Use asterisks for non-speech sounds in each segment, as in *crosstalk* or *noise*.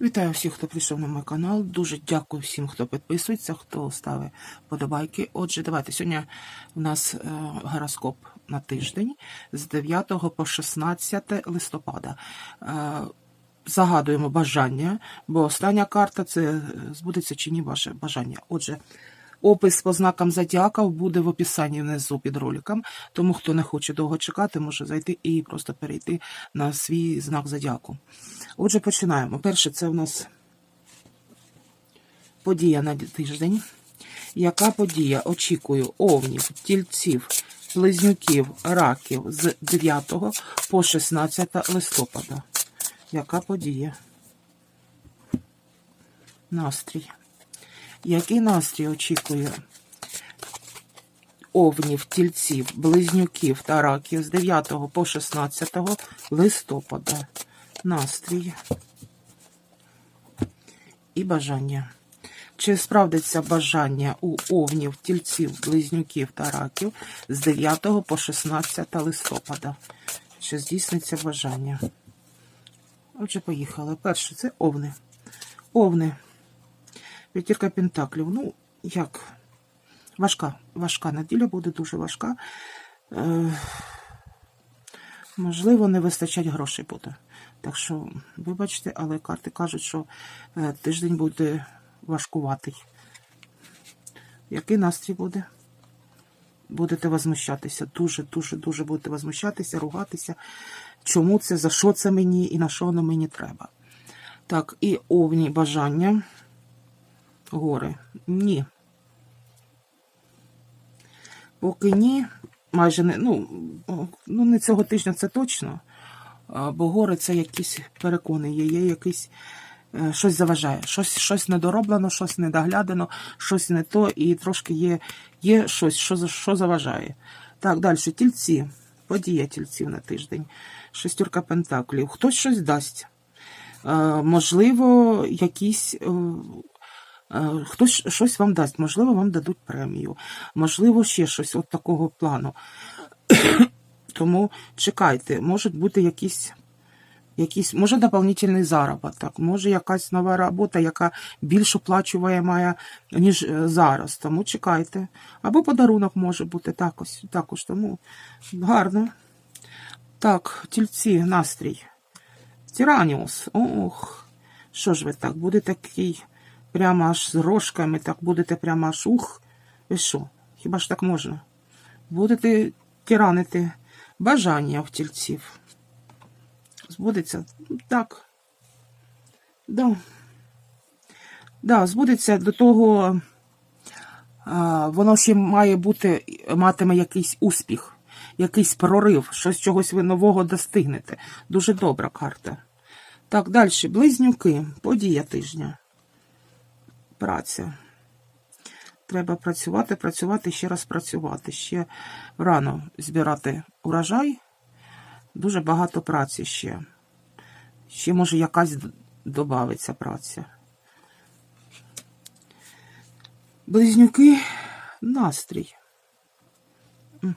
Вітаю всіх, хто прийшов на мій канал. Дуже дякую всім, хто підписується, хто ставить подобайки. Отже, давайте сьогодні у нас е, гороскоп на тиждень з 9 по 16 листопада. Е, загадуємо бажання, бо остання карта це е, збудеться чи ні ваше бажання. Отже, опис по знакам зодіака буде в описанні внизу під роликом. Тому хто не хоче довго чекати, може зайти і просто перейти на свій знак зодіаку. Отже, починаємо. Перше, це у нас подія на тиждень. Яка подія? Очікую овнів, тільців, близнюків, раків з 9 по 16 листопада. Яка подія? Настрій. Який настрій очікує овнів, тільців, близнюків та раків з 9 по 16 листопада? Настрій і бажання. Чи справдиться бажання у овнів, тільців, близнюків та раків з 9 по 16 листопада? Чи здійсниться бажання? Отже, поїхали. Перше, це овни. Овни. П'ятірка пентаклів. Ну, як? Важка. Важка неділя буде дуже важка. Е, можливо, не вистачать грошей буде. Так що, вибачте, але карти кажуть, що е, тиждень буде важкуватий. Який настрій буде? Будете возмущатися. Дуже, дуже, дуже будете возмущатися, ругатися. Чому це, за що це мені і на що воно мені треба? Так, і овні бажання. Гори. Ні. Поки ні, майже не, ну, ну не цього тижня це точно. Бо гори це якісь перекони, є, є якийсь е, щось заважає, щось, щось недороблено, щось недоглядано, щось не то, і трошки є, є щось, що, що заважає. Так, далі, тільці. Подія тільців на тиждень. Шестерка пентаклів. Хтось щось дасть. Е, можливо, якісь. Е, Хтось щось вам дасть, можливо, вам дадуть премію, можливо, ще щось от такого плану. *coughs* Тому чекайте, можуть бути якісь, якісь може дополнительний заробіток, може якась нова робота, яка більш оплачуває, ніж е, зараз. Тому чекайте. Або подарунок може бути також. також тому гарно. Так, тільці, настрій. Тираніус. Ох, що ж ви так, буде такий прямо аж з рожками, так будете прямо аж ух. Ви що? Хіба ж так можна? Будете тиранити бажання в тільців. Збудеться? Так. Да. Да, збудеться до того, а, воно ще має бути, матиме якийсь успіх, якийсь прорив, щось чогось ви нового достигнете. Дуже добра карта. Так, далі. Близнюки. Подія тижня. Праця. Треба працювати, працювати, ще раз працювати. Ще рано збирати урожай. Дуже багато праці ще. Ще, може, якась додається праця. Близнюки, настрій.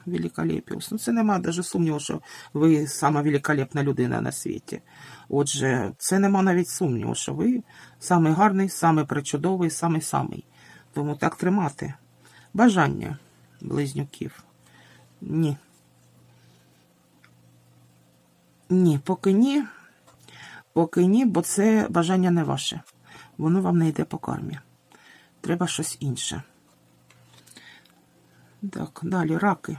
Великолепіус. Ну, це нема навіть сумніву, що ви сама великолепна людина на світі. Отже, це нема навіть сумніву, що ви самий гарний, самий причудовий, самий самий. Тому так тримати. Бажання близнюків. Ні. Ні, поки ні. Поки ні, бо це бажання не ваше. Воно вам не йде по кармі. Треба щось інше. Так, далі раки.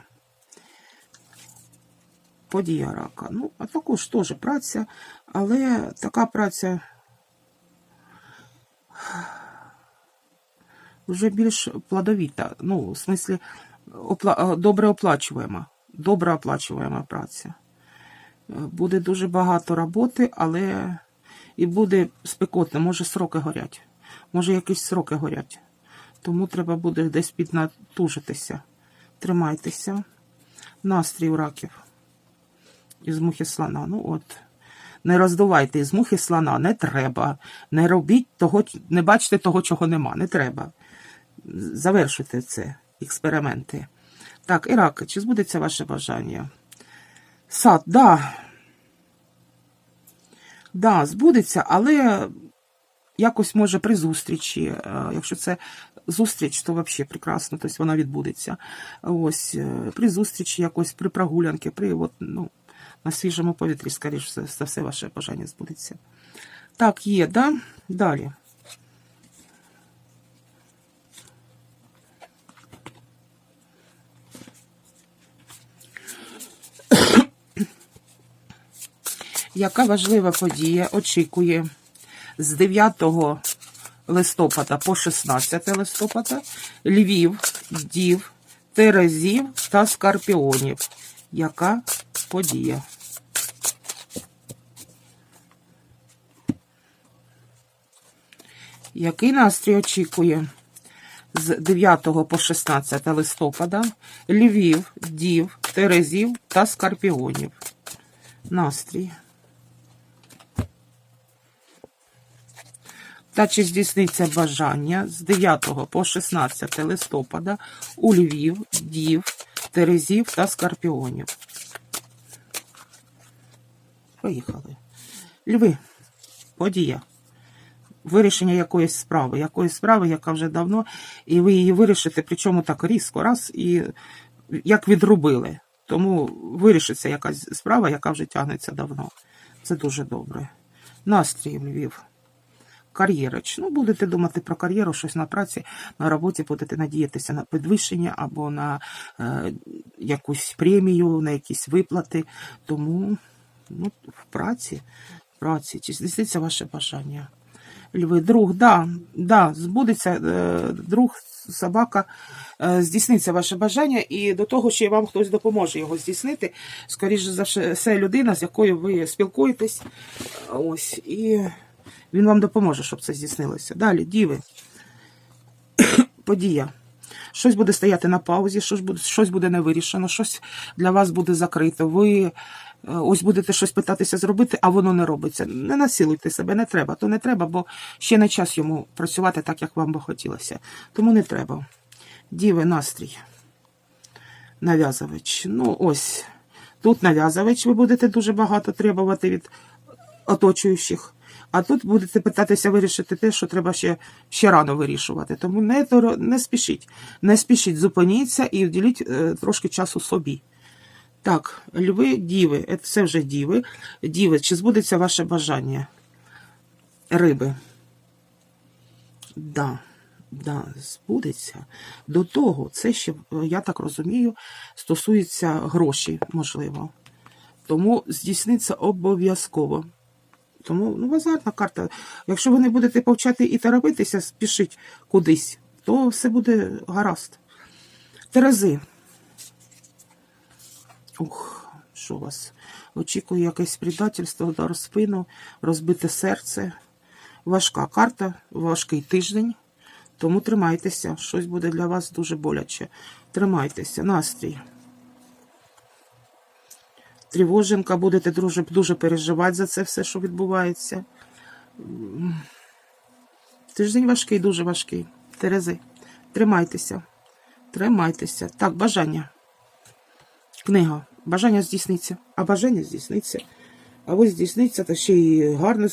Подія рака. Ну, а також теж праця, але така праця вже більш плодовіта. Ну, в смислі, опла... добре оплачуємо. Добре оплачуємо праця. Е, Буде дуже багато роботи, але і буде спекотно, може сроки горять. Може якісь сроки горять. Тому треба буде десь піднатужитися. Тримайтеся. Настрій у раків. Із мухи слона. Ну от. Не роздувайте із мухи слона, не треба. Не робіть того, не бачите того, чого нема. Не треба. Завершуйте це, експерименти. Так, і раки, чи збудеться ваше бажання? Сад, да. Да, збудеться, але якось може при зустрічі. е, Якщо це зустріч, то взагалі прекрасно, тобто вона відбудеться. Ось е, при зустрічі, якось при прогулянки, при от, ну, на свіжому повітрі, скоріш за за все, ваше бажання збудеться. Так, є, да? Далі. Яка важлива подія очікує з 9 листопада по 16 листопада Львів, Дів, Терезів та Скорпіонів. Яка подія? Який настрій очікує з 9 по 16 листопада Львів, Дів, Терезів та Скорпіонів? Настрій. Та чи здійсниться бажання з 9 по 16 листопада у Львів, Дів, Терезів та Скорпіонів? Поїхали. Льви. Подія. Вирішення якоїсь справи, якоїсь справи, яка вже давно, і ви її вирішите, причому так різко, раз, і як відрубили. Тому вирішиться якась справа, яка вже тягнеться давно. Це дуже добре. Настрій Львів. Кар'єра. Чи, Ну, будете думати про кар'єру, щось на праці, на роботі будете надіятися на підвищення або на е, якусь премію, на якісь виплати. Тому ну, в праці, в праці, чи здійсниться ваше бажання? Льви, друг, да, да, збудеться е, друг, собака, е, здійсниться ваше бажання, і до того, що вам хтось допоможе його здійснити. Скоріше за все, людина, з якою ви спілкуєтесь. Ось, і він вам допоможе, щоб це здійснилося. Далі, діви. *coughs* Подія. Щось буде стояти на паузі, щось буде, щось буде не вирішено, щось для вас буде закрито. Ви е, ось будете щось питатися зробити, а воно не робиться. Не насилуйте себе, не треба. То не треба, бо ще не час йому працювати так, як вам би хотілося. Тому не треба. Діви, настрій. Нав'язувач. Ну, ось. Тут нав'язувач, ви будете дуже багато требувати від оточуючих. А тут будете питатися вирішити те, що треба ще, ще рано вирішувати. Тому не, не спішіть. Не спішіть, зупиніться і вділіть е, трошки часу собі. Так, льви, діви, Е, це вже діви. Діви, чи збудеться ваше бажання? Риби. Да, да, збудеться. До того, це ще, е, я так розумію, стосується грошей, можливо. Тому здійсниться обов'язково. Тому ну, азартна карта. Якщо ви не будете повчати і торопитися, спішить кудись, то все буде гаразд. Терези. Ух, що вас? Очікує якесь предательство, удар в спину, розбите серце. Важка карта, важкий тиждень. Тому тримайтеся. Щось буде для вас дуже боляче. Тримайтеся. Настрій. Тривоженка, будете дуже, дуже переживати за це все, що відбувається. Тиждень важкий, дуже важкий. Терези, тримайтеся. Тримайтеся. Так, бажання. Книга. Бажання здійсниться. А бажання здійсниться. А ось здійсниться, та ще й гарно,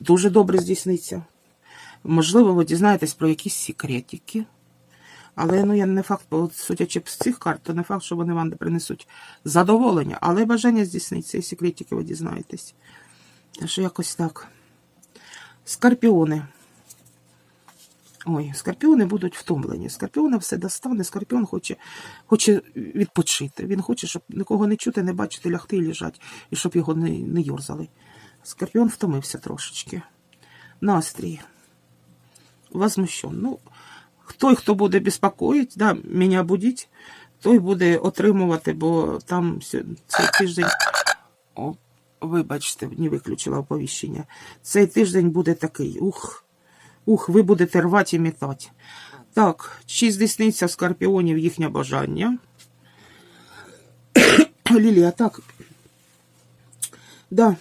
дуже добре здійсниться. Можливо, ви дізнаєтесь про якісь секретики. Але ну я не факт, от, судячи з цих карт, то не факт, що вони вам принесуть задоволення, але бажання здійсниться, і секретики ви дізнаєтесь. Так що якось так. Скорпіони. Ой, скорпіони будуть втомлені. Скорпіона все достане. Скорпіон хоче, хоче відпочити. Він хоче, щоб нікого не чути, не бачити, лягти і лежати, і щоб його не, не йорзали. Скорпіон втомився трошечки. Настрій. Возмущен. Ну, той, хто буде безпокоїть, да, мене будіть, той буде отримувати, бо там цей тиждень. О, вибачте, не виключила оповіщення. Цей тиждень буде такий. Ух, ух, ви будете рвати і мітати. Так, чи здійсниться скорпіонів їхнє бажання? *coughs* Лілія, так. Да.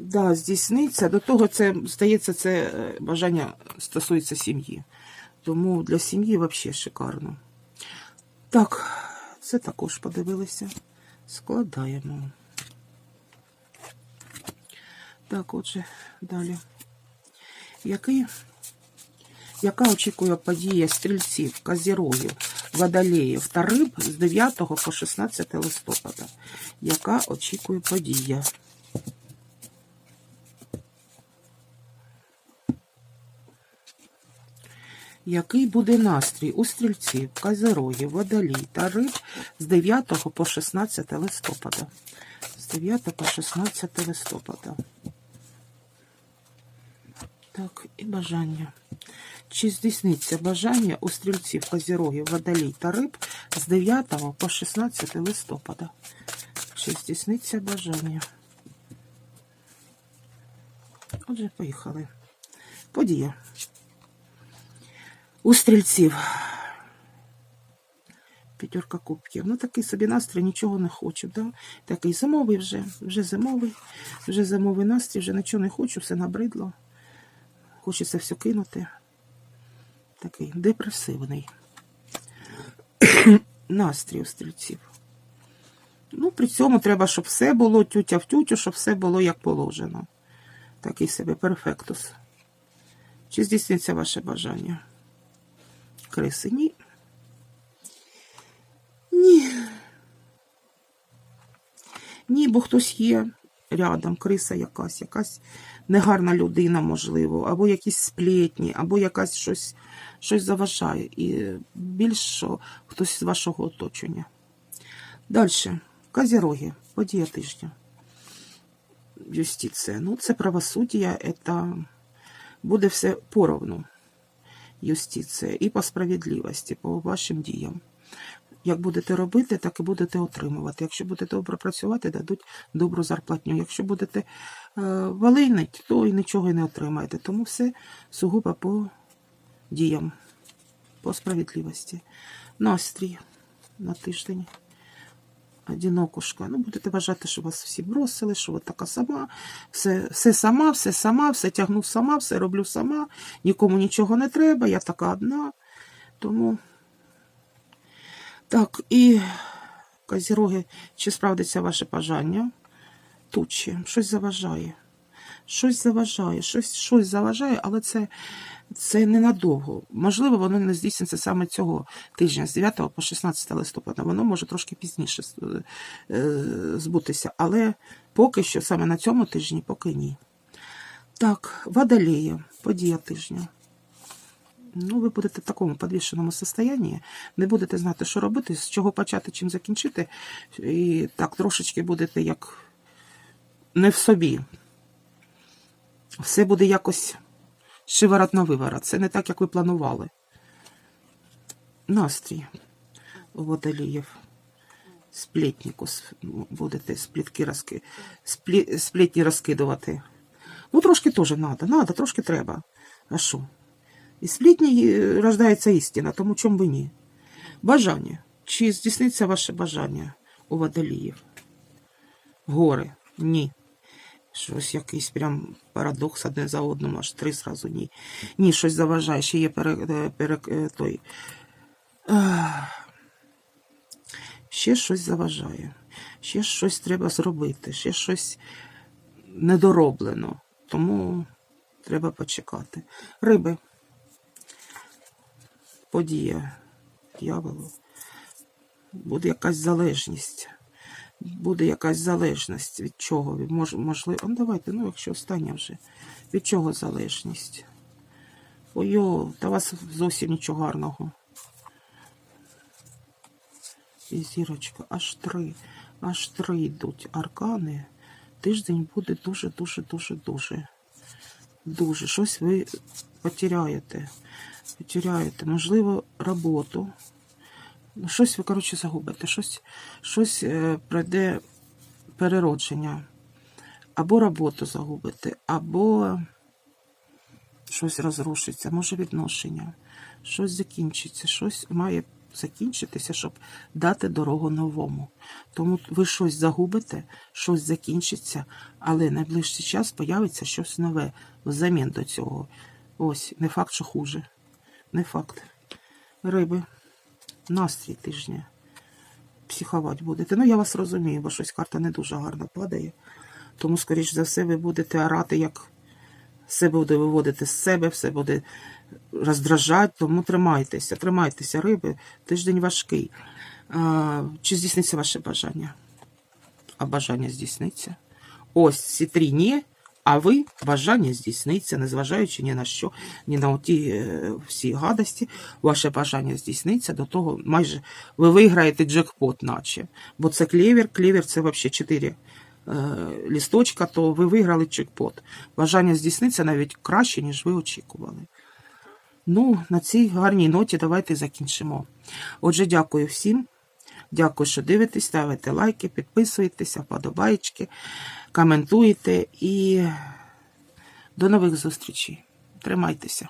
Да, здійсниться. До того це, здається, це е, бажання стосується сім'ї. Тому для сім'ї взагалі шикарно. Так, це також подивилися. Складаємо. Так, отже, далі. Який, яка очікує подія стрільців, козірогів, водолеїв та риб з 9 по 16 листопада? Яка очікує подія? Який буде настрій у стрільців, козирогів, водолій та риб з 9 по 16 листопада? З 9 по 16 листопада. Так, і бажання. Чи здійсниться бажання у стрільців, козірогів, водолій та риб з 9 по 16 листопада? Чи здійсниться бажання? Отже, поїхали. Подія. У стрільців. П'ятерка кубків. Ну, такий собі настрій, нічого не хочу. Да? Такий зимовий вже, вже зимовий, вже зимовий настрій, вже нічого не хочу, все набридло. Хочеться все кинути. Такий депресивний. *coughs* настрій у стрільців. Ну, при цьому треба, щоб все було тютя в тютю, щоб все було як положено. Такий себе перфектус. Чи здійсниться ваше бажання? Криси? Ні. Ні. Ні, бо хтось є рядом, криса якась, якась негарна людина, можливо, або якісь сплетні, або якась щось, щось заважає. І більш хтось з вашого оточення. Далі. Козіроги. Подія тижня. Юстиція. Ну, це правосуддя, це буде все поровну. Юстиція і по справедливості, по вашим діям. Як будете робити, так і будете отримувати. Якщо будете добре працювати, дадуть добру зарплатню. Якщо будете е, валинити, то і нічого не отримаєте. Тому все сугубо по діям, по справедливості. Настрій на тиждень. Одинокушка. Ну, будете вважати, що вас всі бросили, що ви така сама, все, все сама, все сама, все тягну сама, все роблю сама, нікому нічого не треба, я така одна. Тому. Так, і козіроги, чи справдиться ваше бажання? Тучі, щось заважає. Щось заважає, щось, щось заважає, але це, це ненадовго. Можливо, воно не здійсниться саме цього тижня, з 9 по 16 листопада. Воно може трошки пізніше е, збутися, але поки що саме на цьому тижні, поки ні. Так, водолея, подія тижня. Ну, ви будете в такому підвішеному состоянні, не будете знати, що робити, з чого почати, чим закінчити. І так трошечки будете як не в собі. Все буде якось шиворот на виворот. Це не так, як ви планували. Настрій водоліїв. Сплетніку будете сплітки розки... Сплі... сплетні розкидувати. Ну, трошки теж треба, треба, трошки треба. А що? І сплітні рождається істина, тому чому би ні? Бажання. Чи здійсниться ваше бажання у водоліїв? Гори? Ні. Щось якийсь прям парадокс одне за одним, аж три зразу ні. Ні, щось заважає, ще є пере, пере, той. Ще щось заважає. Ще щось треба зробити, ще щось недороблено. Тому треба почекати. Риби. Подія дьяволу. Буде якась залежність. Буде якась залежність від чого? Мож, можливо, ну давайте, ну якщо остання вже. Від чого залежність? Ой, та вас зовсім нічого гарного. І зірочка, аж три, аж три йдуть аркани. Тиждень буде дуже-дуже-дуже-дуже. Дуже. Щось ви потеряєте. Потеряєте, можливо, роботу. Щось ви, коротше, загубите, щось щось е, пройде переродження. Або роботу загубите, або щось розрушиться, може відношення, щось закінчиться, щось має закінчитися, щоб дати дорогу новому. Тому ви щось загубите, щось закінчиться, але найближчий час появиться щось нове взамін до цього. Ось, не факт, що хуже. Не факт. Риби настрій тижня. Психувати будете. Ну, я вас розумію, бо щось карта не дуже гарно падає. Тому, скоріш за все, ви будете орати, як все буде виводити з себе, все буде роздражати, тому тримайтеся, тримайтеся, риби, тиждень важкий. А, чи здійсниться ваше бажання? А бажання здійсниться. Ось ці три ні, ви бажання здійсниться, незважаючи ні на що, ні на ті е, всі гадості, ваше бажання здійсниться до того, майже ви виграєте джекпот, наче. Бо це клевер, клевер це взагалі 4 е, лісточка, то ви виграли джекпот. Бажання здійсниться навіть краще, ніж ви очікували. Ну, на цій гарній ноті давайте закінчимо. Отже, дякую всім. Дякую, що дивитесь, ставите лайки, підписуєтеся, вподобайки, коментуєте і до нових зустрічей. Тримайтеся.